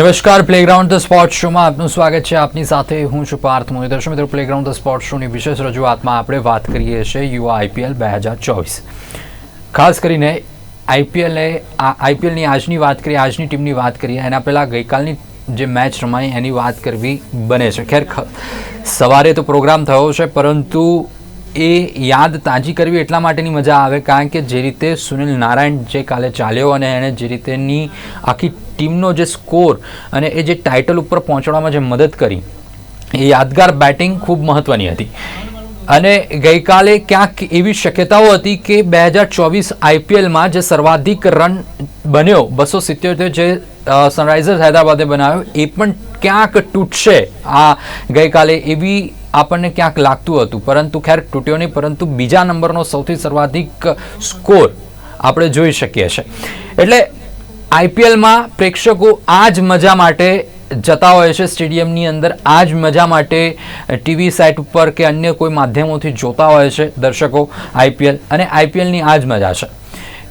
નમસ્કાર playground the sport શોમાં આપનું સ્વાગત છે. આપની સાથે હું છું પાર્થ મોહી દર્શક મિત્રો પ્લેગ્રાઉન્ડ ધ સ્પોર્ટ શોની વિશેષ રજૂઆતમાં આપણે વાત કરીએ છીએ યુવા આઈપીએલ બે હજાર ચોવીસ. ખાસ કરીને આઈપીએલને આઈપીએલની આજની વાત કરીએ, આજની ટીમની વાત કરીએ, એના પહેલાં ગઈકાલની જે મેચ રમાઈ એની વાત કરવી બને છે. ખેર સવારે તો પ્રોગ્રામ થયો છે, પરંતુ એ યાદ તાજી કરવી એટલા માટેની મજા આવે, કારણ કે જે રીતે સુનિલ નારાયણ જે કાલે ચાલ્યો અને એણે જે રીતેની આખી ટીમનો જે સ્કોર અને એ જે ટાઇટલ ઉપર પહોંચવામાં જે મદદ કરી, એ યાદગાર બેટિંગ ખૂબ મહત્ત્વની હતી. અને ગઈકાલે ક્યાંક એવી શક્યતાઓ હતી કે બે હજાર ચોવીસ આઈપીએલમાં જે સર્વાધિક રન બન્યો, બસો સિત્યોતેર જે સનરાઇઝર્સ હૈદરાબાદે બનાવ્યો, એ પણ ક્યાંક તૂટશે. આ ગઈકાલે એવી આપણને ક્યાંક લાગતું હતું. પરંતુ ખેર, તૂટ્યો નહીં, પરંતુ બીજા નંબરનો સૌથી સર્વાધિક સ્કોર આપણે જોઈ શકીએ છીએ. એટલે આઈપીએલમાં પ્રેક્ષકો આ જ મજા માટે જતા હોય છે. સ્ટેડિયમની અંદર આ જ મજા માટે ટીવી સાઇટ ઉપર કે અન્ય કોઈ માધ્યમોથી જોતા હોય છે દર્શકો આઈપીએલ અને આઈપીએલની આ જ મજા છે.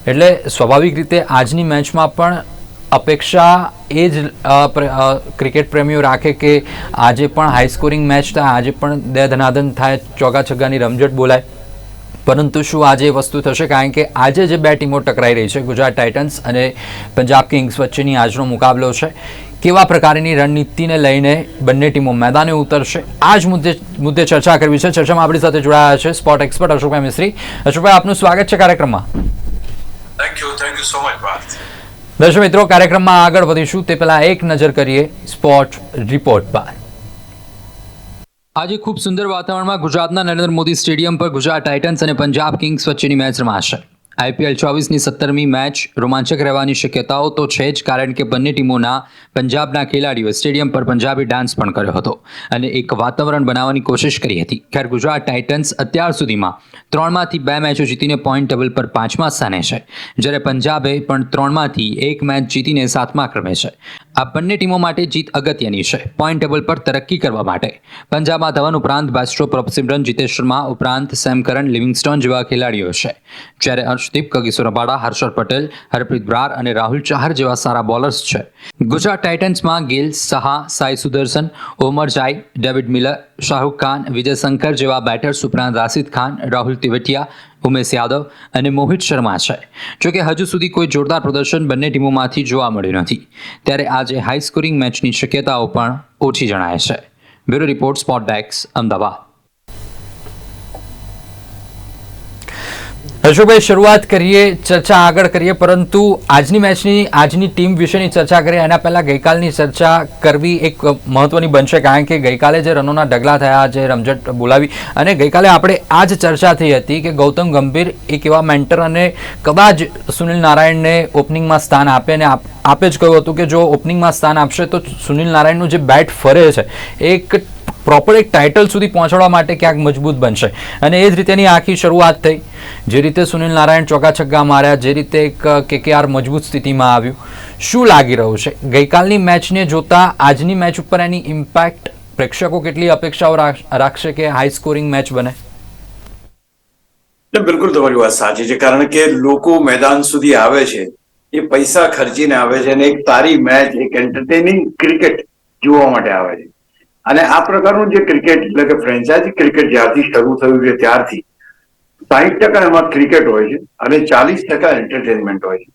એટલે સ્વાભાવિક રીતે આજની મેચમાં પણ અપેક્ષા એ જ ક્રિકેટ પ્રેમીઓ રાખે કે આજે પણ હાઈ સ્કોરિંગ મેચ થાય, આજે પણ દે ધનાધન થાય ચોગા છગ્ગાની રમઝટ બોલાય. પરંતુ શું આજે એ વસ્તુ થશે? કારણ કે આજે જે બે ટીમો ટકરાઈ રહી છે ગુજરાત ટાઇટન્સ અને પંજાબ કિંગ્સ વચ્ચેની આજનો મુકાબલો છે. કેવા પ્રકારની રણનીતિને લઈને બંને ટીમો મેદાને ઉતરશે? આ જ મુદ્દે મુદ્દે ચર્ચા કરવી છે. ચર્ચામાં આપણી સાથે જોડાયા છે સ્પોર્ટ એક્સપર્ટ અશોકભાઈ મિસ્ત્રી. અશોકભાઈ આપનું સ્વાગત છે કાર્યક્રમમાં. Parth. દર્શક મિત્રો કાર્યક્રમમાં આગળ વધીશું. તે પહેલા એક નજર કરીએ સ્પોર્ટ રિપોર્ટ પર આજે ખૂબ સુંદર વાતાવરણમાં ગુજરાતના નરેન્દ્ર મોદી સ્ટેડિયમ પર ગુજરાત ટાઇટન્સ અને પંજાબ કિંગ્સ વચ્ચેની મેચ રમાશે. આઈપીએલ ચોવીસની સત્તરમી મેચ રોમાંચક રહેવાની શક્યતાઓ તો છે જ, કારણ કે બંને ટીમોના પંજાબના ખેલાડીઓએ સ્ટેડિયમ પર પંજાબી ડાન્સ પણ કર્યો હતો અને એક વાતાવરણ બનાવવાની કોશિશ કરી હતી. ખેર ગુજરાત ટાઇટન્સ અત્યાર સુધીમાં ત્રણમાંથી બે મેચો જીતીને પોઈન્ટ ટેબલ પર પાંચમા સ્થાને છે. જ્યારે પંજાબે પણ ત્રણમાંથી એક મેચ જીતીને સાતમા ક્રમે છે. આ બંને ટીમો માટે જીત અગત્યની છે. પોઈન્ટ ટેબલ પર તરક્કી કરવા માટે. પંજાબમાં ધવન ઉપરાંત બાસ્ટ્રો પ્રભસિમરન જીતેશ શર્મા ઉપરાંત સેમ કરન લિવિંગસ્ટોન જેવા ખેલાડીઓ છે. જ્યારે અર્શદીપ કગીસુર અબાડા હર્ષદ પટેલ, હરપ્રીત બ્રાર અને રાહુલ ચાહર જેવા સારા બોલર્સ છે. Gujarat ટાઇટન્સમાં Gill Saha, Sai Sudharsan, Omarzai, David Miller Shahrukh Khan, Vijay Shankar જેવા બેટર્સ ઉપરાંત રાશિદ ખાન, રાહુલ તિવટિયા, ઉમેશ યાદવ અને મોહિત શર્મા છે. જોકે હજુ સુધી કોઈ જોરદાર પ્રદર્શન બંને ટીમોમાંથી જોવા મળ્યું નથી. ત્યારે આજે હાઈ સ્કોરિંગ મેચની શક્યતાઓ પણ ઓછી જણાય છે. બ્યુરો રિપોર્ટ સ્પોટ ડેક્સ અમદાવાદ. અશોકભાઈ, શરૂઆત કરીએ, ચર્ચા આગળ કરીએ, પરંતુ આજની મેચની, આજની ટીમ વિશેની ચર્ચા કરીએ. એના પહેલાં ગઈકાલની ચર્ચા કરવી એક મહત્વની બનશે, કારણ કે ગઈકાલે જે રનોના ડગલા થયા, જે રમઝટ બોલાવી, અને ગઈકાલે આપણે આ જ ચર્ચા થઈ હતી કે ગૌતમ ગંભીર એક એવા મેન્ટર અને કદાચ સુનિલ નારાયણને ઓપનિંગમાં સ્થાન આપે, અને આપે જ કહ્યું હતું કે જો ઓપનિંગમાં સ્થાન આપશે, તો સુનિલ નારાયણનું જે બેટ ફરે છે, એક પ્રોપર એક ટાઇટલ સુધી પહોંચવા માટે ક્યાંક મજબૂત બનશે. અને એ જ રીતેની આખી શરૂઆત થઈ. જે રીતે સુનિલ નારાયણ ચોકા છગ્ગા માર્યા, જે રીતે એક કેકેઆર મજબૂત સ્થિતિમાં આવ્યું. શું લાગી રહ્યું છે? ગઈકાલની મેચને જોતા આજની મેચ ઉપર એની ઇમ્પેક્ટ પ્રેક્ષકો કેટલી અપેક્ષાઓ રાખશે કે હાઈ સ્કોરિંગ મેચ બને? બિલકુલ તમારી વાત સાચી છે. કારણ કે લોકો મેદાન સુધી આવે છે, એ પૈસા ખર્ચીને આવે છે અને એક સારી મેચ, એક એન્ટરટેનિંગ ક્રિકેટ જોવા માટે આવે છે. અને આ પ્રકારનું જે ક્રિકેટ, એટલે કે ફ્રેન્ચાઇઝી ક્રિકેટ જ્યારથી શરૂ થયું છે, ત્યારથી સાહીઠ ટકા એમાં ક્રિકેટ હોય છે અને ચાલીસ ટકા એન્ટરટેનમેન્ટ હોય છે.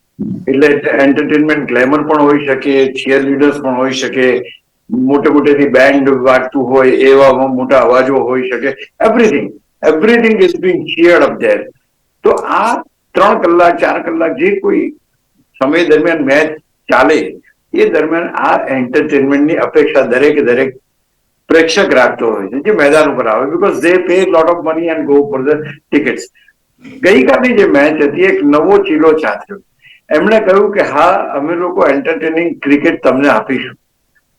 એટલે એન્ટરટેનમેન્ટ ગ્લેમર પણ હોઈ શકે ચીયર લીડર્સ પણ હોઈ શકે મોટે મોટેથી બેન્ડ વાગતું હોય, એવા મોટા અવાજો હોઈ શકે everything everything is being cheered up there તો આ ત્રણ કલાક, ચાર કલાક જે કોઈ સમય દરમિયાન મેચ ચાલે, એ દરમિયાન આ એન્ટરટેનમેન્ટની અપેક્ષા દરેક દરેક પ્રેક્ષક રાખતો હોય છે. જે મેદાન ઉપર આવે. Because they pay lot of money and go for the tickets ગઈકાલની જે મેચ હતી, એક નવો ચીલો ચાથ્યો. એમણે કહ્યું કે, હા, અમે લોકો એન્ટરટેનિંગ ક્રિકેટ તમને આપીશું.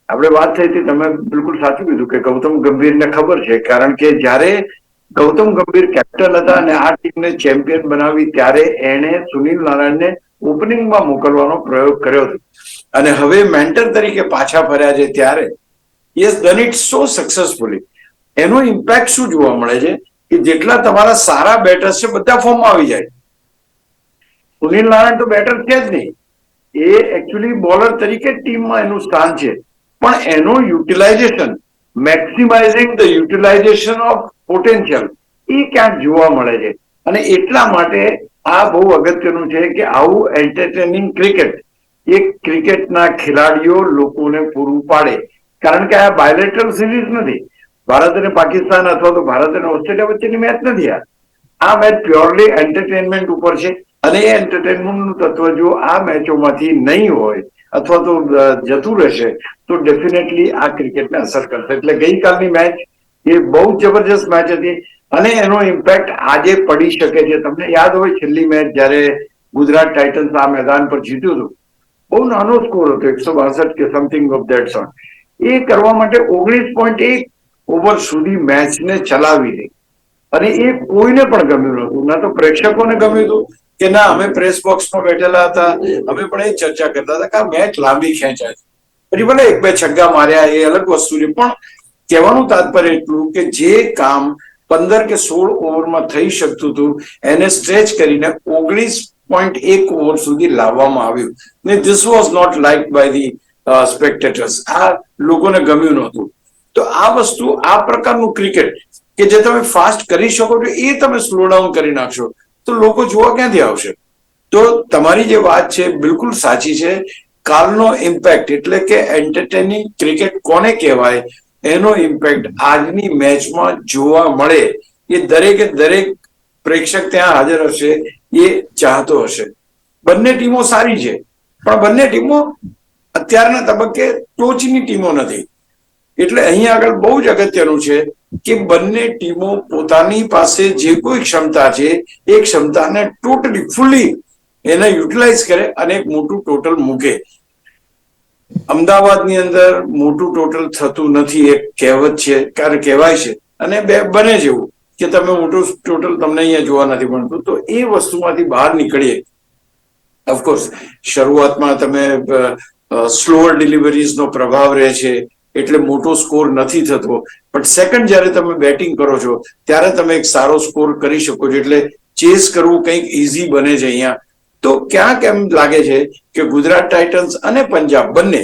આપણે વાત થઈ હતી, તમે બિલકુલ સાચું કીધું કે ગૌતમ ગંભીરને ખબર છે. કારણ કે જ્યારે ગૌતમ ગંભીર કેપ્ટન હતા અને આ ટીમને ચેમ્પિયન બનાવી, ત્યારે એણે સુનિલ નારાયણને ઓપનિંગમાં મોકલવાનો પ્રયોગ કર્યો હતો. અને હવે મેન્ટર તરીકે પાછા ફર્યા છે ત્યારે yes done it so successfully એનો ઇમ્પેક્ટ શું જોવા મળે છે? કે જેટલા તમારા સારા બેટર્સ છે, બધા ફોર્મમાં આવી જાય. સુનિલ નારાયણ તો બેટર છે જ નહીં. એ એકચ્યુઅલી બોલર તરીકે ટીમમાં એનું સ્થાન છે. પણ એનું utilization maximizing the utilization of potential એ ક્યાંક જોવા મળે છે. અને એટલા માટે આ બહુ અગત્યનું છે કે આવું એન્ટરટેનિંગ ક્રિકેટ એ ક્રિકેટના ખેલાડીઓ લોકોને પૂરું પાડે. કારણ કે આ બાયોલેટરલ સિરીઝ નથી. ભારત અને પાકિસ્તાન અથવા તો ભારત અને ઓસ્ટ્રેલિયા વચ્ચેની મેચ નથી આ. આ મેચ પ્યોરલી એન્ટરટેનમેન્ટ ઉપર છે. અને એ એન્ટરટેનમેન્ટનું તત્વ જો આ મેચોમાંથી નહીં હોય અથવા તો જતું રહેશે, તો ડેફિનેટલી આ ક્રિકેટને અસર કરશે. એટલે ગઈકાલની મેચ એ બહુ જબરજસ્ત મેચ હતી અને એનો ઇમ્પેક્ટ આજે પડી શકે છે. તમને યાદ હોય છેલ્લી મેચ જ્યારે ગુજરાત ટાઇટન્સ આ મેદાન પર જીત્યું હતું. બહુ નાનો સ્કોર હતો, એકસો બાસઠ કે સમથિંગ ઓફ ધેટ સોર્ટ એ કરવા માટે ઓગણીસ પોઈન્ટ એક ઓવર સુધી મેચને ચલાવી દે. અને એ કોઈને પણ ગમ્યું નહોતું. ના તો પ્રેક્ષકોને ગમ્યું હતું કે ના, અમે પ્રેસ બોક્સમાં બેઠેલા હતા. અમે પણ એ ચર્ચા કરતા હતા કે આ મેચ લાંબી ખેંચાય પછી ભલે એક બે છગ્ગા માર્યા, એ અલગ વસ્તુ છે. પણ કહેવાનું તાત્પર્ય એટલું કે જે કામ પંદર કે સોળ ઓવરમાં થઈ શકતું હતું, એને સ્ટ્રેચ કરીને ઓગણીસ પોઈન્ટ એક ઓવર સુધી લાવવામાં આવ્યું. ને this was not like by the spectators આ લોકોને ગમ્યું નહોતું. તો આ વસ્તુ, આ પ્રકારનું ક્રિકેટ કે જે તમે ફાસ્ટ કરી શકો છો, એ તમે સ્લો ડાઉન કરી નાખશો. તો લોકો જોવા ક્યાંથી આવશે? તો તમારી જે વાત છે, બિલકુલ સાચી છે. કાલનો ઇમ્પેક્ટ એટલે કે એન્ટરટેનિંગ ક્રિકેટ કોને કહેવાય? એનો ઇમ્પેક્ટ આજની મેચમાં જોવા મળે. એ દરેકે દરેક પ્રેક્ષક ત્યાં હાજર હશે, એ ચાહતો હશે. બંને ટીમો સારી છે. પણ બંને ટીમો અત્યારના તબક્કે ટોચની ટીમો નથી. એટલે અહીં આગળ બહુ જ અગત્યનું છે કે બંને ટીમો પોતાની પાસે જે કોઈ ક્ષમતા છે, એ ક્ષમતાને ટોટલી ફૂલી એને યુટિલાઇઝ કરે અને એક મોટું ટોટલ મૂકે. અમદાવાદની અંદર મોટું ટોટલ થતું નથી, એક કહેવત છે કારણ કહેવાય છે અને બે બને જેવું કે તમે મોટું ટોટલ તમને અહીંયા જોવા નથી મળતું. તો એ વસ્તુમાંથી બહાર નીકળીએ. ઓફકોર્સ શરૂઆતમાં તમે સ્લોઅર ડિલિવરીઝનો પ્રભાવ રહે છે, એટલે મોટો સ્કોર નથી થતો. પણ સેકન્ડ જ્યારે તમે બેટિંગ કરો છો, ત્યારે તમે એક સારો સ્કોર કરી શકો છો. એટલે ચેસ કરવું કંઈક ઇઝી બને છે અહીંયા. તો ક્યાંક એમ લાગે છે કે ગુજરાત ટાઇટન્સ અને પંજાબ બંને,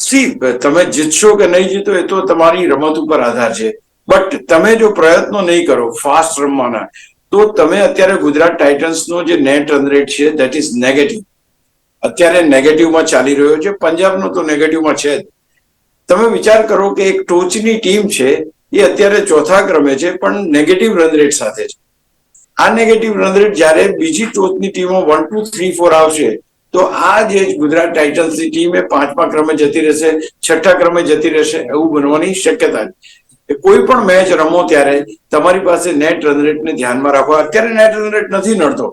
સી, તમે જીતશો કે નહીં જીતો એ તો તમારી રમત ઉપર આધાર છે. બટ તમે જો પ્રયત્નો નહીં કરો ફાસ્ટ રમવાના, તો તમે અત્યારે ગુજરાત ટાઇટન્સનો જે નેટ રન રેટ છે દેટ ઇઝ નેગેટિવ અત્યારે નેગેટિવમાં ચાલી રહ્યો છે, પંજાબનો તો નેગેટિવમાં છે જ. તમે વિચાર કરો કે એક ટોચની ટીમ છે, એ અત્યારે ચોથા ક્રમે છે, પણ નેગેટિવ રન રેટ સાથે છે. આ નેગેટિવ રન રેટ જ્યારે બીજી ટોચની ટીમો વન ટુ થ્રી ફોર આવશે, તો આ જે ગુજરાત ટાઇટન્સની ટીમ એ પાંચમા ક્રમે જતી રહેશે, છઠ્ઠા ક્રમે જતી રહેશે, એવું બનવાની શક્યતા છે. કોઈ પણ મેચ રમો ત્યારે તમારી પાસે નેટ રન રેટને ધ્યાનમાં રાખો. અત્યારે નેટ રન રેટ નથી નડતો,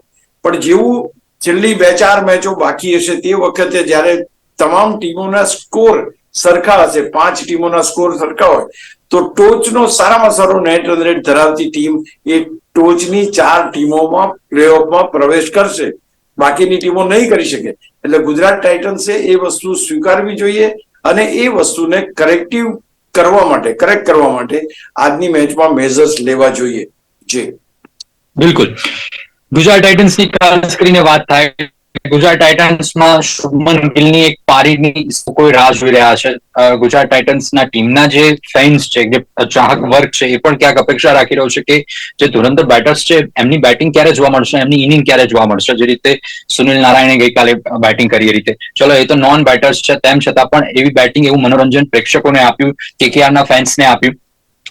પણ જેવું છેલ્લી બે ચાર મેચો બાકી હશે તે વખતે જ્યારે તમામ ટીમોના સ્કોર સરખા હશે, પાંચ ટીમોના સ્કોર સરખા હોય, તો ટોચનો સારામાં સારો નેટ રન રેટ ધરાવતી ટીમ એ ટોચની ચાર ટીમોમાં પ્લેઓફમાં પ્રવેશ કરશે. બાકીની ટીમો નહીં કરી શકે. એટલે ગુજરાત ટાઇટન્સે એ વસ્તુ સ્વીકારવી જોઈએ અને એ વસ્તુને કરેક્ટિવ કરવા માટે કરેક્ટ કરવા માટે આજની મેચમાં મેઝર્સ લેવા જોઈએ. જે બિલકુલ. ગુજરાત ટાઇટન્સની ખાસ કરીને વાત થાય ગુજરાત ટાઇટન્સમાં શુભમન ગિલની એક પારીની કોઈ રાહ જોઈ રહ્યા છે. ગુજરાત ટાઇટન્સના ટીમના જે ફેન્સ છે, જે ચાહક વર્ગ છે, એ પણ ક્યાંક અપેક્ષા રાખી રહ્યો છે કે જે ધુરંધર બેટર્સ છે, એમની બેટિંગ ક્યારે જોવા મળશે, એમની ઇનિંગ ક્યારે જોવા મળશે, જે રીતે સુનિલ નારાયણે ગઈકાલે બેટિંગ કરી એ રીતે. ચલો, એ તો નોન બેટર્સ છે, તેમ છતાં પણ એવી બેટિંગ એવું મનોરંજન પ્રેક્ષકોને આપ્યું કેકેઆરના ફેન્સને આપ્યું.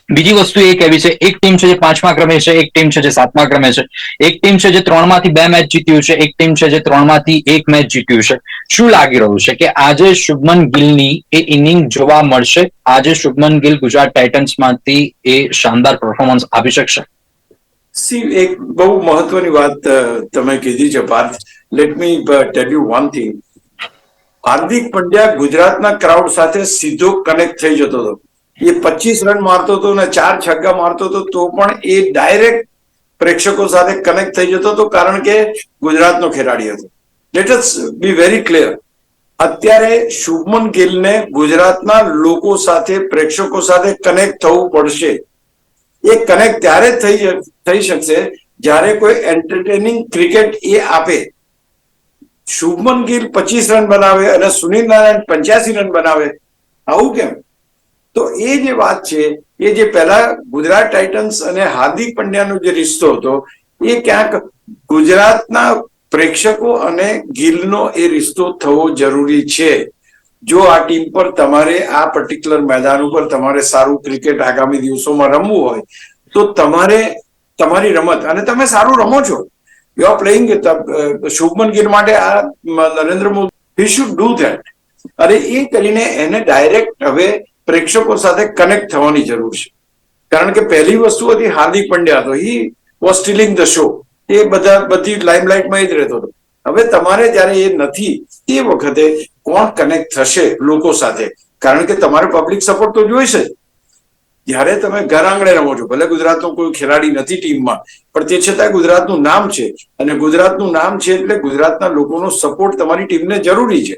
બીજી વસ્તુ એ કહેવી છે, એક ટીમ છે જે પાંચમા ક્રમે છે, એક ટીમ છે જે સાતમા ક્રમે છે. એક ટીમ છે જે ત્રણમાંથી બે મેચ જીત્યું છે, એક ટીમ છે જે ત્રણમાંથી એક મેચ જીત્યું છે. શું લાગી રહ્યું છે કે આજે શુભમન ગિલની એ ઇનિંગ જોવા મળશે? આજે શુભમન ગિલ ગુજરાત ટાઇટન્સમાંથી એ શાનદાર પરફોર્મન્સ આપી શકશે? સી, એક બહુ મહત્વની વાત તમે કીધી છે Parth let me tell you one thing Hardik Pandya ગુજરાતના ક્રાઉડ સાથે સીધો કનેક્ટ થઈ જતો હતો. એ પચીસ રન મારતો હતો ને ચાર છગ્ગા મારતો હતો, તો પણ એ ડાયરેક્ટ પ્રેક્ષકો સાથે કનેક્ટ થઈ જતો હતો, કારણ કે ગુજરાતનો ખેલાડી હતો. Let us be very clear અત્યારે શુભમન ગિલને ગુજરાતના લોકો સાથે, પ્રેક્ષકો સાથે કનેક્ટ થવું પડશે. એ કનેક્ટ ત્યારે થઈ થઈ શકશે જ્યારે કોઈ એન્ટરટેનિંગ ક્રિકેટ એ આપે. શુભમન ગિલ પચીસ રન બનાવે અને સુનિલ નારાયણ પંચ્યાસી રન બનાવે. આવું કેમ? તો એ જે વાત છે, એ જે પહેલા ગુજરાત ટાઇટન્સ અને હાર્દિક પંડ્યાનો જે રિશ્તો હતો, એ ક્યાંક ગુજરાતના પ્રેક્ષકો અને ગિલનો એ રિશ્તો થવો જરૂરી છે. જો આ ટીમ પર તમારે આ પર્ટિક્યુલર મેદાન ઉપર તમારે સારું ક્રિકેટ આગામી દિવસોમાં રમવું હોય, તો તમારે તમારી રમત, અને તમે સારું રમો છો. You are playing Shubman Gill માટે આ Narendra Modi he should do that અને એ કરીને એને ડાયરેક્ટ હવે પ્રેક્ષકો સાથે કનેક્ટ થવાની જરૂર છે. કારણ કે પહેલી વસ્તુ હતી હાર્દિક પંડ્યા હતો he was stealing the show એ બધા, બધી લાઇમલાઇટમાં જ રહેતો હતો. હવે તમારે જ્યારે એ નથી તે વખતે કોણ કનેક્ટ થશે લોકો સાથે? કારણ કે તમારે પબ્લિક સપોર્ટ તો જોઈશે જ. જ્યારે તમે ઘર આંગણે રમો છો, ભલે ગુજરાતનો કોઈ ખેલાડી નથી ટીમમાં, પણ તે છતાં ગુજરાતનું નામ છે. અને ગુજરાતનું નામ છે એટલે ગુજરાતના લોકોનો સપોર્ટ તમારી ટીમને જરૂરી છે.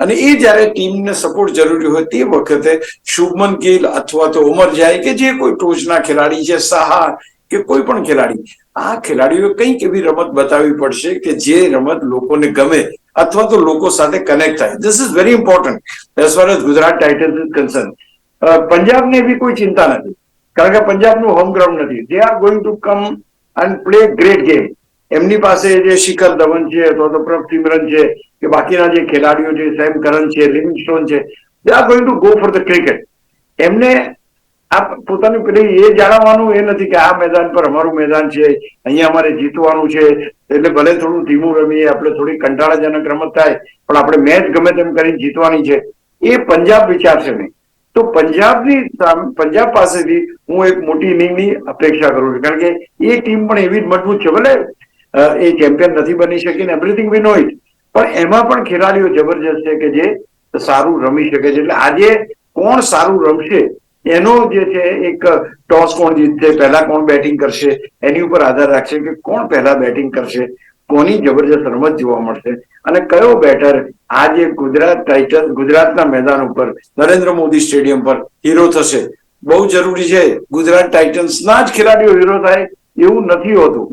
અને એ જ્યારે ટીમને સપોર્ટ જરૂરી હોય તે વખતે શુભમન ગિલ અથવા તો ઉમર જાય કે જે કોઈ ટોચના ખેલાડી છે સાહા કે કોઈ પણ ખેલાડી, આ ખેલાડીઓ કંઈક એવી રમત બતાવવી પડશે કે જે રમત લોકોને ગમે અથવા તો લોકો સાથે કનેક્ટ થાય. This is very important as far as Gujarat Titans is concern પંજાબને એવી કોઈ ચિંતા નથી. કારણ કે પંજાબનું હોમ ગ્રાઉન્ડ નથી. They are going to come and play great game એમની પાસે જે શિખર ધવન છે અથવા તો પ્રભ સિમરન છે કે બાકીના જે ખેલાડીઓ છે, સેમ કરન છે લિવિંગસ્ટોન છે they are going to go for the cricket એમને આ પોતાનું પેલી એ જાણવાનું એ નથી કે આ મેદાન પર અમારું મેદાન છે, અહીંયા અમારે જીતવાનું છે, એટલે ભલે થોડું ધીમું રમીએ, આપણે થોડી કંટાળાજનક રમત થાય, પણ આપણે મેચ ગમે તેમ કરીને જીતવાની છે. એ પંજાબ વિચારશે નહીં. તો પંજાબની પંજાબ પાસેથી હું એક મોટી ઇનિંગની અપેક્ષા કરું છું. કારણ કે એ ટીમ પણ એવી જ મજબૂત છે. ભલે એ ચેમ્પિયન નથી બની શકીને એવરીથિંગ વી નો ઇટ પણ એમાં પણ ખેલાડીઓ જબરજસ્ત છે કે જે સારું રમી શકે છે. એટલે આજે કોણ સારું રમશે, એનો જે છે એક ટોસ કોણ જીતશે, પહેલા કોણ બેટિંગ કરશે, એની ઉપર આધાર રાખશે કે કોણ પહેલા બેટિંગ કરશે, કોની જબરજસ્ત રમત જોવા મળશે. અને કયો બેટર આજે ગુજરાત ટાઇટન્સ, ગુજરાતના મેદાન ઉપર, નરેન્દ્ર મોદી સ્ટેડિયમ પર હીરો થશે? બહુ જરૂરી છે. ગુજરાત ટાઇટન્સના જ ખેલાડીઓ હીરો થાય એવું નથી હોતું.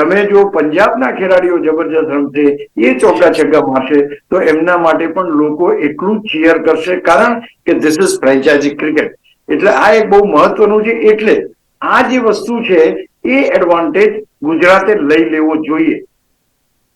તમે જો પંજાબના ખેલાડીઓ જબરજસ્ત રમશે, એ ચોગ્ગા છગ્ગા મારશે, તો એમના માટે પણ લોકો એટલું ચીયર કરશે. કારણ કે ધીસ ઇઝ ફ્રેન્ચાઇઝી ક્રિકેટ એટલે આ એક બહુ મહત્વનું છે. એટલે આ જે વસ્તુ છે, એ એડવાન્ટેજ ગુજરાતે લઈ લેવો જોઈએ.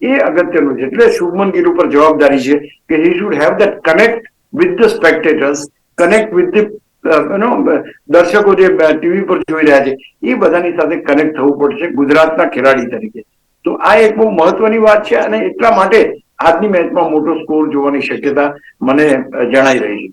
એ અગત્યનું છે. એટલે શુભમન ગીર ઉપર જવાબદારી છે કે he should have that connect with the spectators connect with the દર્શકો જે ટીવી પર જોઈ રહ્યા છે, એ બધાની સાથે કનેક્ટ થવું પડશે ગુજરાતના ખેલાડી તરીકે. તો આ એક બહુ મહત્વની વાત છે અને એટલા માટે આજની મેચમાં મોટો સ્કોર જોવાની શક્યતા મને જણાઈ રહી છે.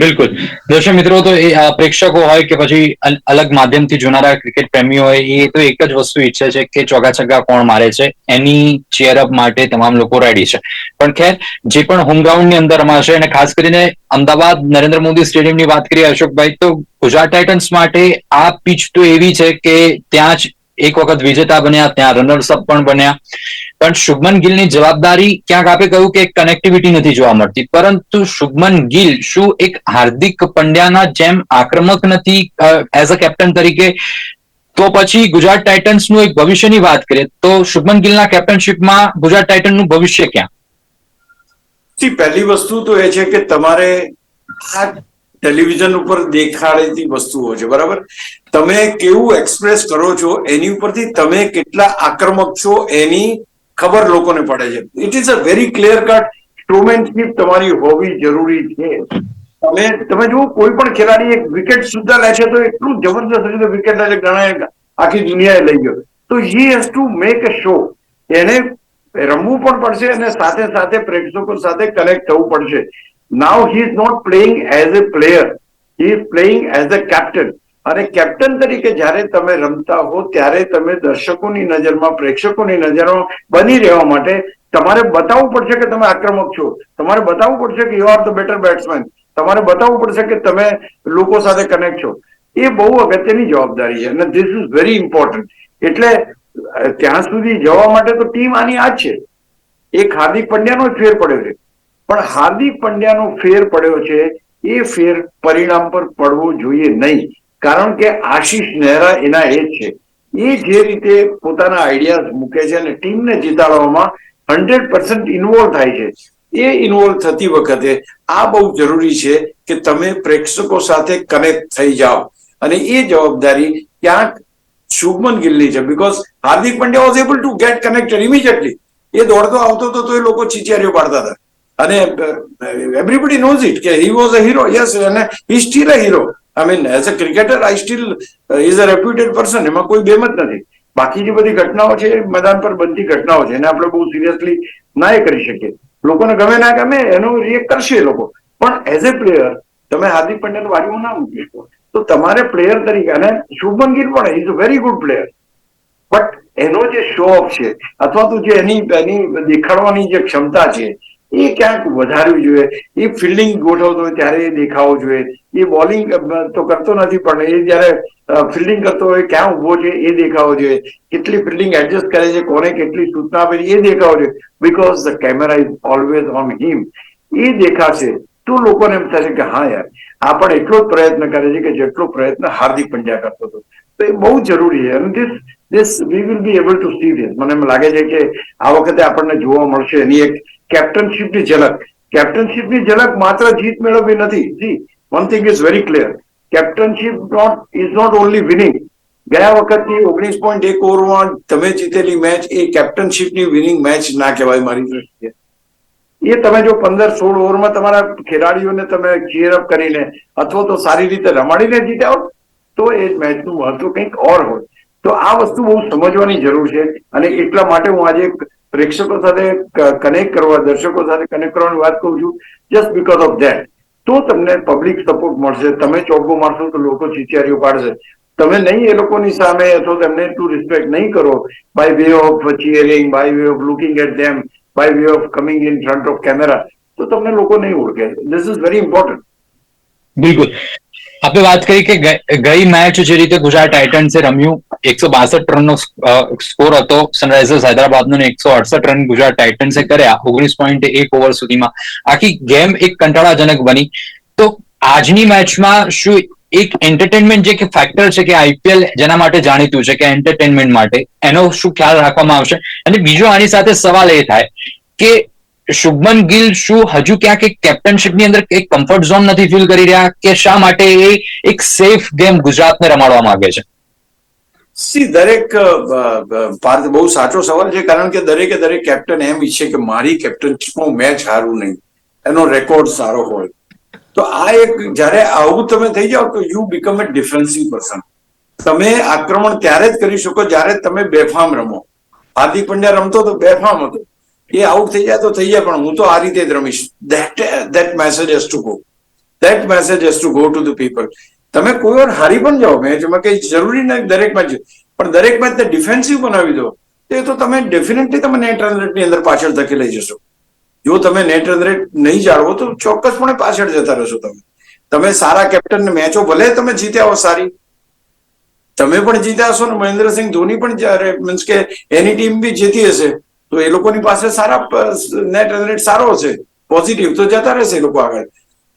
બિલકુલ. દર્શક મિત્રો, તો એ પ્રેક્ષકો હોય કે પછી અલગ માધ્યમથી જોનારા ક્રિકેટ પ્રેમીઓ હોય, એ તો એક જ વસ્તુ ઈચ્છે છે કે ચોગા છગ્ગા કોણ મારે છે, એની ચેરઅપ માટે તમામ લોકો રેડી છે. પણ ખેર, જે પણ હોમ ગ્રાઉન્ડની અંદર રમાશે અને ખાસ કરીને અમદાવાદ નરેન્દ્ર મોદી સ્ટેડિયમની વાત કરીએ અશોકભાઈ, તો ગુજરાત ટાઇટન્સ માટે આ પીચ તો એવી છે કે ત્યાં જ એક વખત વિજેતા બન્યા, ત્યાં રનર્સ અપ પણ બન્યા. પણ શુભમન ગિલની જવાબદારી ક્યાંક આપે કહ્યું કે કનેક્ટિવિટી નથી જોવા મળતી. પરંતુ શુભમન ગિલ શું એક હાર્દિક પંડ્યાના જેમ આક્રમક નથી એઝ અ કેપ્ટન તરીકે? તો પછી ગુજરાત ટાઇટન્સનું એક ભવિષ્યની વાત કરીએ. તો શુભમન ગિલના કેપ્ટનશીપમાં ગુજરાત ટાઇટનનું ભવિષ્ય ક્યાં? પહેલી વસ્તુ તો એ છે કે તમારે આ ટેલિવિઝન ઉપર દેખાડેતી વસ્તુઓ છે, બરાબર? તમે કેવું એક્સપ્રેસ કરો છો, એની ઉપરથી તમે કેટલા આક્રમક છો, એની ખબર લોકોને પડે છે. It is a very clear cut sportsmanship તમારી હોવી જરૂરી છે. તમે તમે જુઓ, કોઈ પણ ખેલાડી એક વિકેટ સુધા લે છે, તો એટલું જબરદસ્ત રીતે વિકેટ લે છે ઘણા આખી દુનિયાએ લઈ ગયો. તો he has to make a show એને રમવું પણ પડશે અને સાથે સાથે પ્રેક્ષકો સાથે કનેક્ટ થવું પડશે. Now he is not playing as a player he is playing as a captain અને કેપ્ટન તરીકે જ્યારે તમે રમતા હો, ત્યારે તમે દર્શકોની નજરમાં, પ્રેક્ષકોની નજરમાં બની રહેવા માટે તમારે બતાવવું પડશે કે તમે આક્રમક છો. તમારે બતાવવું પડશે કે you are the better batsman તમારે બતાવવું પડશે કે તમે લોકો સાથે કનેક્ટ છો. એ બહુ અગત્યની જવાબદારી છે અને ધીસ ઇઝ વેરી ઇમ્પોર્ટન્ટ એટલે ત્યાં સુધી જવા માટે તો ટીમ આની આ જ છે. એક હાર્દિક પંડ્યાનો જ ફેર પડ્યો છે. પણ હાર્દિક પંડ્યાનો ફેર પડ્યો છે, એ ફેર પરિણામ પર પડવો જોઈએ નહીં. કારણ કે આશીષ નહેરા એના એ છે. એ જે રીતે પોતાના આઈડિયાઝ મૂકે છે અને ટીમને જીતાડવામાં હંડ્રેડ પર્સન્ટ ઇન્વોલ્વ થાય છે. એ ઇન્વોલ્વ થતી વખતે આ બહુ જરૂરી છે કે તમે પ્રેક્ષકો સાથે કનેક્ટ થઈ જાઓ. અને એ જવાબદારી ક્યાંક શુભમન ગિલની છે because Hardik Pandya was able to get connected immediately એ દોડતો આવતો હતો તો એ લોકો ચીચિયારીઓ પાડતા હતા. અને એવરીબડી નોઝ ઇટ કે he was a hero yes અને he still a hero I mean as a cricketer I still is a reputed person એમાં કોઈ બેમ જ નથી. બાકી જે બધી ઘટનાઓ છે, મેદાન પર બનતી ઘટનાઓ છે, એને આપણે બહુ સિરિયસલી ના એ કરી શકીએ. લોકોને ગમે ના ગમે એનો રિએક્ટ કરશે એ લોકો. પણ એઝ એ પ્લેયર તમે હાર્દિક પંડ્યાને વારીમાં ના મૂકી શકો. તો તમારે પ્લેયર તરીકે, અને શુભમન ગીર પણ is a very good player but એનો જે શો ઓફ છે, અથવા તો જે એની એની દેખાડવાની જે ક્ષમતા છે એ ક્યાંક વધારવી જોઈએ. એ ફિલ્ડિંગ ગોઠવતો હોય ત્યારે એ દેખાવો જોઈએ. એ બોલિંગ તો કરતો નથી, પણ એ જયારે ફિલ્ડિંગ કરતો હોય ક્યાં ઊભો છે એ દેખાવો જોઈએ. કેટલી ફિલ્ડિંગ એડજસ્ટ કરે છે, કોને કેટલી સૂચના આપે છે એ દેખાવો જોઈએ. Because the camera is always on him એ દેખાશે તો લોકોને એમ થશે કે હા યાર, આ પણ એટલો જ પ્રયત્ન કરે છે કે જેટલો પ્રયત્ન હાર્દિક પંડ્યા કરતો હતો. તો એ બહુ જરૂરી છે. અને this this we will be able to see this મને એમ લાગે છે કે આ વખતે આપણને જોવા મળશે એની એક કેપ્ટનશીપની ઝલક. કેપ્ટનશીપની ઝલક માત્ર જીત મેળવવી નથી. જી one thing is very clear captaincy not is not only winning ગયા વખતની ઓગણીસ પોઈન્ટ એક ઓવરમાં તમે જીતેલી મેચ એ કેપ્ટનશીપની વિનિંગ મેચ ના કહેવાય મારી દ્રષ્ટિએ. એ તમે જો પંદર સોળ ઓવરમાં તમારા ખેલાડીઓને તમે ચીયરઅપ કરીને અથવા તો સારી રીતે રમાડીને જીત્યા હોત તો એ મેચનું મહત્વ કંઈક ઓર હોય. તો આ વસ્તુ બહુ સમજવાની જરૂર છે અને એટલા માટે હું આજે પ્રેક્ષકો સાથે કનેક્ટ કરવા, દર્શકો સાથે કનેક્ટ કરવાની વાત કરું છું જસ્ટ બીકોઝ ઓફ ધેટ તો તમને પબ્લિક સપોર્ટ મળશે. તમે ચોગ્ગો મારશો તો લોકો ચીચિયારીઓ પાડશે. તમે નહીં એ લોકોની સામે અથવા તેમને ટુ રિસ્પેક્ટ નહીં કરો. By way of cheering by way of looking at them by way of coming in front of camera તો તમને લોકો નહીં ઓળખે. ધીસ ઇઝ વેરી ઇમ્પોર્ટન્ટ બિલકુલ. આપણે વાત કરી કે ગઈ- મેચ જે રીતે ગુજરાત ટાઇટન્સે રમ્યું, એકસો બાસઠ રનનો સ્કોર હતો. સનરાઇઝર્સ હૈદરાબાદનો એકસો અડસઠ રન ગુજરાત ટાઇટન્સે કર્યા, ઓગણીસ પોઈન્ટ એક ઓવર સુધીમાં. આખી ગેમ એક કંટાળાજનક બની. તો આજની મેચમાં શું એક એન્ટરટેનમેન્ટ જે કે ફેક્ટર છે કે આઈપીએલ જેના માટે જાણીતું છે કે એન્ટરટેનમેન્ટ માટે, એનો શું ખ્યાલ રાખવામાં આવશે? અને બીજો આની સાથે સવાલ એ થાય કે શુભમન ગિલ શું હજુ ક્યાંક એક કેપ્ટનશીપની અંદર એક કમ્ફર્ટ ઝોન નથી ફીલ કરી રહ્યા કે શા માટે એ એક સેફ ગેમ ગુજરાતને રમાડવા માંગે છે? સી દરેક પાર્થ બહુ સાચો સવાલ છે, કારણ કે દરેકે દરેક કેપ્ટન એમ ઈચ્છે કે મારી કેપ્ટનશીપમાં મેચ હારું નહીં. એનો રેકોર્ડ સારો હોય. તો આ એક, જ્યારે આવું તમે થઈ જાઓ તો you become a defensive person તમે આક્રમણ ત્યારે જ કરી શકો જ્યારે તમે બેફામ રમો. હાર્દિક પંડ્યા રમતો તો બેફામ હતો. એ આઉટ થઈ જાય તો થઈ જાય, પણ હું તો આ રીતે જ રમીશ. That that message has to go that message has to go to the people તમે કોઈ વાર હારી પણ જાઓ મેચમાં કઈ જરૂરી નથી દરેક મેચ પણ દરેક મેચ ડિફેન્સિવ બનાવી દો. તો એ તો તમે ડેફિનેટલી તમે નેટ રન રેટની અંદર પાછળ ધકેલાઈ જશો. જો તમે નેટ રન રેટ નહીં જાળવો, તો ચોક્કસપણે પાછળ જતા રહેશો તમે. તમે સારા કેપ્ટન મેચો ભલે તમે જીત્યા હો સારી. તમે પણ જીત્યા હશો ને મહેન્દ્રસિંહ ધોની પણ મીન્સ કે એની ટીમ બી જીતી હશે. તો એ લોકોની પાસે સારા નેટ રન રેટ સારો હશે પોઝિટિવ તો જતા રહેશે એ લોકો આગળ.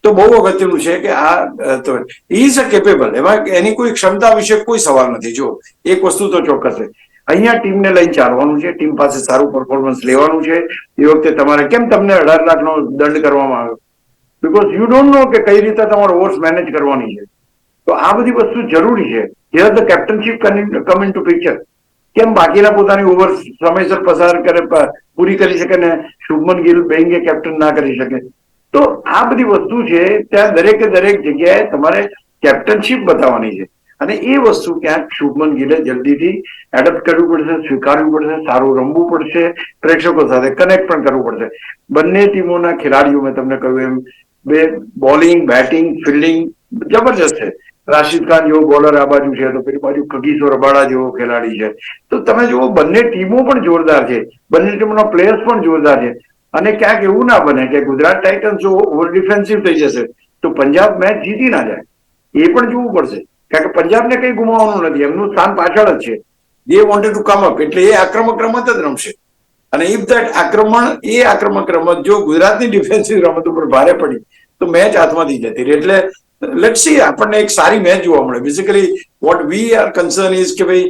તો બહુ અગત્યનું છે કે આ તો ઇઝ અ કેપેબલ એમાં એની કોઈ ક્ષમતા વિશે કોઈ સવાલ નથી. જો, એક વસ્તુ તો ચોક્કસ છે. અહીંયા ટીમને લઈને ચાલવાનું છે, ટીમ પાસે સારું પરફોર્મન્સ લેવાનું છે. એ વખતે તમારે કેમ તમને અઢાર લાખનો દંડ કરવામાં આવ્યો? બીકોઝ યુ ડોન્ટ નો કે કઈ રીતે તમારે ઓવર્સ મેનેજ કરવાની છે. તો આ બધી વસ્તુ જરૂરી છે. Here the captainship come in to picture કેમ બાકીના પોતાની ઓવર સમયસર પસાર કરે પૂરી કરી શકે ને શુભમન ગિલ બેંગે કેપ્ટન ના કરી શકે? તો આ બધી વસ્તુ છે, ત્યાં દરેકે દરેક જગ્યાએ તમારે કેપ્ટનશીપ બતાવવાની છે. અને એ વસ્તુ ક્યાંક શુભમન ગિલે જલ્દીથી એડપ્ટ કરવું પડશે, સ્વીકારવું પડશે, સારું રમવું પડશે, પ્રેક્ષકો સાથે કનેક્ટ પણ કરવું પડશે. બંને ટીમોના ખેલાડીઓ મેં તમને કહ્યું એમ, બે બોલિંગ બેટિંગ ફિલ્ડિંગ જબરજસ્ત છે. રાશિદ ખાન જેવો બોલર આ બાજુ છે, તો પેલી બાજુ કગીસો રબાડા જેવો ખેલાડી છે. તો તમે જુઓ, બંને ટીમો પણ જોરદાર છે. બંને ટીમોના પ્લેયર્સ પણ જોરદાર છે. અને ક્યાંક એવું ના બને કે ગુજરાત ટાઇટન્સ જો ઓવર ડિફેન્સિવ થઈ જશે, તો પંજાબ મેચ જીતી ના જાય. એ પણ જોવું પડશે. કારણ કે પંજાબને કઈ ગુમાવવાનું નથી. એમનું સ્થાન પાછળ જ છે. They wanted to come up એટલે એ આક્રમક રમત જ રમશે. અને ઇફ ધેટ આક્રમણ, એ આક્રમક રમત જો ગુજરાતની ડિફેન્સિવ રમત ઉપર ભારે પડી, તો મેચ હાથમાંથી જતી એટલે લેટ્સ સી આપણને એક સારી મેચ જોવા મળે. Basically what we are concern is કે ભાઈ,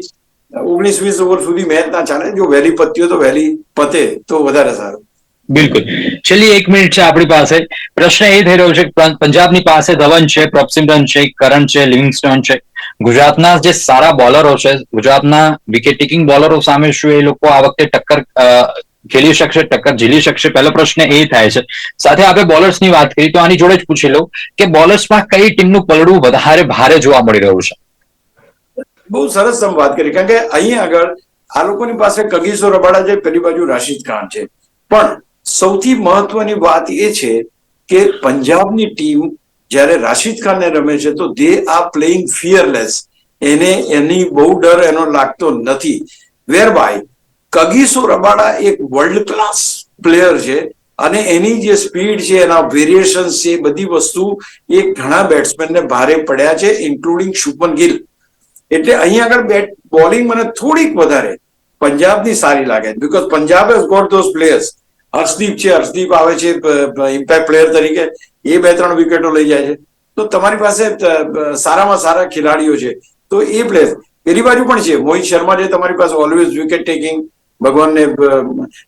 ઓગણીસ વીસ ઓવર સુધી મેચ ના ચાલે. જો વહેલી પતી હોય તો વહેલી પતે તો વધારે સારું. બિલકુલ. છેલ્લી એક મિનિટ છે આપણી પાસે. પ્રશ્ન એ થઈ રહ્યો છે કે પંજાબની પાસે ધવન છે પ્રપસિમરન છે કરણ છે, લિવિંગસ્ટોન છે. ગુજરાતના જે સારા બોલરો છે, ગુજરાતના વિકેટ ટેકિંગ બોલરો સામે શું એ લોકો આ વખતે ટક્કર ખેલી શકશે, ટક્કર ઝીલી શકશે. પહેલો પ્રશ્ન એ થાય છે. સાથે આપણે બોલર્સની વાત કરી, તો આની જોડે જ પૂછી લઉં કે બોલર્સમાં કઈ ટીમનું પલડું વધારે ભારે જોવા મળી રહ્યું છે? બહુ સરસ તમે વાત કરી. કારણ કે અહીં આગળ આ લોકોની પાસે કગીસો રબાડા છે પેલી બાજુ રાશિદ ખાન છે. પણ સૌથી મહત્વની વાત એ છે કે પંજાબની ટીમ જ્યારે રાશિદ ખાનને રમે છે, તો દે આર પ્લેઇંગ ફિયરલેસ એને એની બહુ ડર એનો લાગતો નથી. વેર બાય કગીસો રબાડા એક વર્લ્ડ ક્લાસ પ્લેયર છે અને એની જે સ્પીડ છે, એના વેરિએશન છે બધી વસ્તુ એ ઘણા બેટ્સમેનને ભારે પડ્યા છે ઇન્ક્લુડિંગ શુભમન ગિલ. એટલે અહીં આગળ બેટ બોલિંગ મને થોડીક વધારે પંજાબની સારી લાગે because Punjab has got those players Harshdeep છે, હર્ષદીપ આવે છે ઇમ્પેક્ટ પ્લેયર તરીકે. એ બે ત્રણ વિકેટો લઈ જાય છે. તો તમારી પાસે સારામાં સારા ખેલાડીઓ છે. તો એ પ્લેયર પેલી બાજુ પણ છે, મોહિત શર્મા છે, તમારી પાસે ઓલવેઝ વિકેટ ટેકિંગ ભગવાનને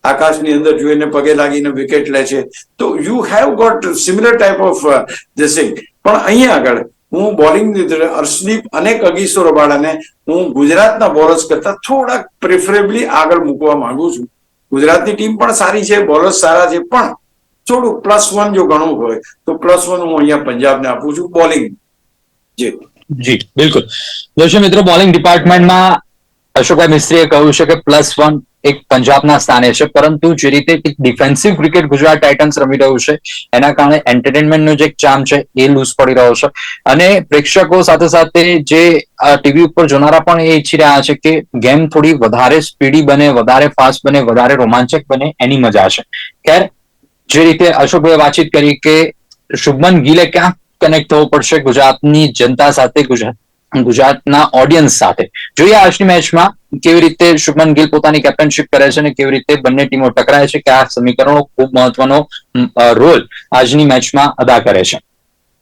આકાશની અંદર જોઈને પગે લાગીને વિકેટ લે છે. તો you have got similar type of this thing પણ અહીંયા આગળ હું બોલિંગ અર્શદીપ અને કગીસો રબાડાને હું ગુજરાતના બોલર્સ કરતા થોડાક પ્રિફરેબલી આગળ મૂકવા માંગુ છું. ગુજરાતની ટીમ પણ સારી છે બોલર્સ સારા છે, પણ થોડું પ્લસ વન જો ગણવું હોય, તો પ્લસ વન હું અહીંયા પંજાબને આપું છું બોલિંગ. જી. જી, બિલકુલ. દર્શક મિત્રો, બોલિંગ ડિપાર્ટમેન્ટમાં અશોકભાઈ મિસ્ત્રીએ કહ્યું છે કે પ્લસ વન એક પંજાબના સ્થાને છે. પરંતુ જે રીતે ડિફેન્સિવ ક્રિકેટ ગુજરાત ટાઇટન્સ રમી રહ્યું છે, એના કારણે એન્ટરટેનમેન્ટનો જે એક ચામ છે, એ લૂઝ પડી રહ્યો છે. અને પ્રેક્ષકો સાથે સાથે જે ટીવી ઉપર જોનારા પણ એ ઈચ્છી રહ્યા છે કે ગેમ થોડી વધારે સ્પીડી બને, વધારે ફાસ્ટ બને, વધારે રોમાંચક બને, એની મજા છે. ખેર, જે રીતે અશોકભાઈએ વાતચીત કરી કે, શુભમન ગીલે ક્યાં કનેક્ટ થવું પડશે ગુજરાતની જનતા સાથે ગુજરાત ગુજરાતના ઓડિયન્સ સાથે. જોઈએ આજની મેચમાં કેવી રીતે શુભમન ગિલ પોતાની કેપ્ટનશિપ કરે છે અને કેવી રીતે બંને ટીમો ટકરાય છે કે આ સમીકરણો ખૂબ મહત્વનો રોલ આજની મેચમાં અદા કરે છે.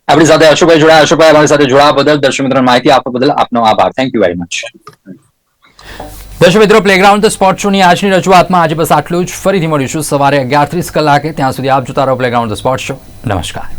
આપણી સાથે અશોકભાઈ જોડાયા. અશોકભાઈ, અમારી સાથે જોડાવા બદલ દર્શક મિત્રોને માહિતી આપવા બદલ આપનો આભાર. થેન્ક યુ વેરી મચ દર્શક મિત્રો પ્લેગ્રાઉન્ડ ધ સ્પોર્ટ શોની આજની રજૂઆતમાં આજે બસ આટલું જ. ફરીથી મળીશું સવારે અગિયાર ત્રીસ કલાકે. ત્યાં સુધી આપ જોતા રહો પ્લેગ્રાઉન્ડ ધ સ્પોર્ટ શો નમસ્કાર.